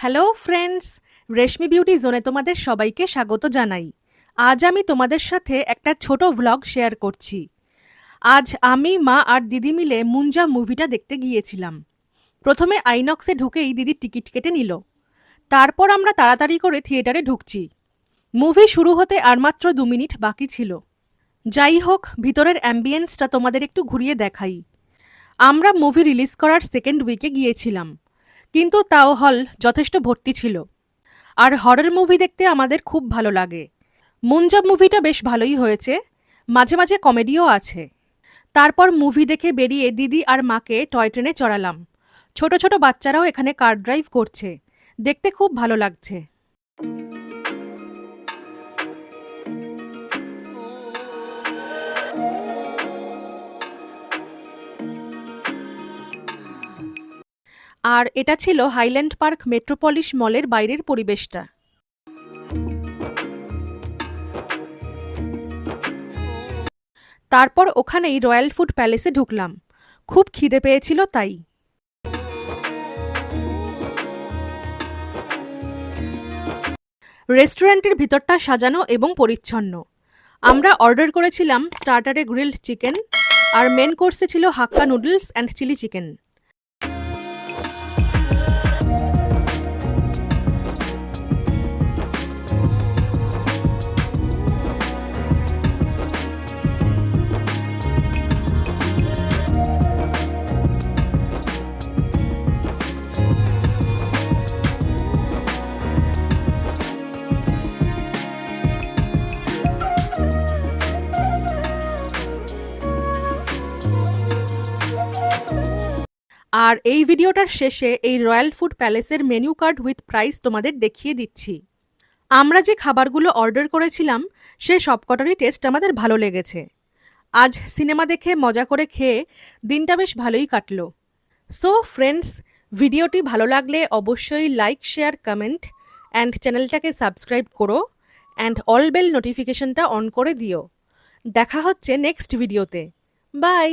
Hello friends রেশমি beauty জোনে তোমাদের সবাইকে স্বাগত জানাই। আজ আমি তোমাদের সাথে একটা ছোট ভ্লগ শেয়ার করছি। আজ আমি, মা আর দিদি মিলে মুঞ্জা মুভিটা দেখতে গিয়েছিলাম। প্রথমে আইনক্সে ঢুকেই দিদি টিকিট কেটে নিল। তারপর আমরা তাড়াতাড়ি করে থিয়েটারে ঢুকছি। মুভি শুরু হতে আর মাত্র দু মিনিট বাকি ছিল। যাই হোক, ভিতরের অ্যাম্বিয়েন্সটা তোমাদের একটু ঘুরিয়ে দেখাই। আমরা মুভি রিলিজ করার সেকেন্ড উইকে গিয়েছিলাম। কিন্তু তাও হল যথেষ্ট ভর্তি ছিল। আর হরর মুভি দেখতে আমাদের খুব ভালো লাগে। মুঞ্জাব মুভিটা বেশ ভালোই হয়েছে। মাঝে মাঝে কমেডিও আছে। তারপর মুভি দেখে বেরিয়ে দিদি আর মাকে টয় ট্রেনে চড়ালাম। ছোট ছোট বাচ্চারাও এখানে কার ড্রাইভ করছে। দেখতে খুব ভালো লাগছে। আর এটা ছিল হাইল্যান্ড পার্ক মেট্রোপলিস মলের বাইরের পরিবেশটা। তারপর ওখানেই রয়্যাল ফুড প্যালেসে ঢুকলাম। খুব খিদে পেয়েছিল তাই। রেস্টুরেন্টের ভিতরটা সাজানো এবং পরিচ্ছন্ন। আমরা অর্ডার করেছিলাম স্টার্টারে গ্রিলড চিকেন, আর মেন কোর্সে ছিল hakka noodles and chilli chicken. আর এই ভিডিওটার শেষে এই রয়্যাল ফুড প্যালেসের মেনু কার্ড উইথ প্রাইস তোমাদের দেখিয়ে দিচ্ছি। আমরা যে খাবারগুলো অর্ডার করেছিলাম, সে সবকটারই টেস্ট আমাদের ভালো লেগেছে। আজ সিনেমা দেখে মজা করে খেয়ে দিনটা বেশ ভালোই কাটলো। সো ফ্রেন্ডস ভিডিওটি ভালো লাগলে অবশ্যই লাইক শেয়ার কমেন্ট অ্যান্ড চ্যানেলটাকে সাবস্ক্রাইব করো অ্যান্ড অল বেল নোটিফিকেশনটা অন করে দিও। দেখা হচ্ছে নেক্সট ভিডিওতে। বাই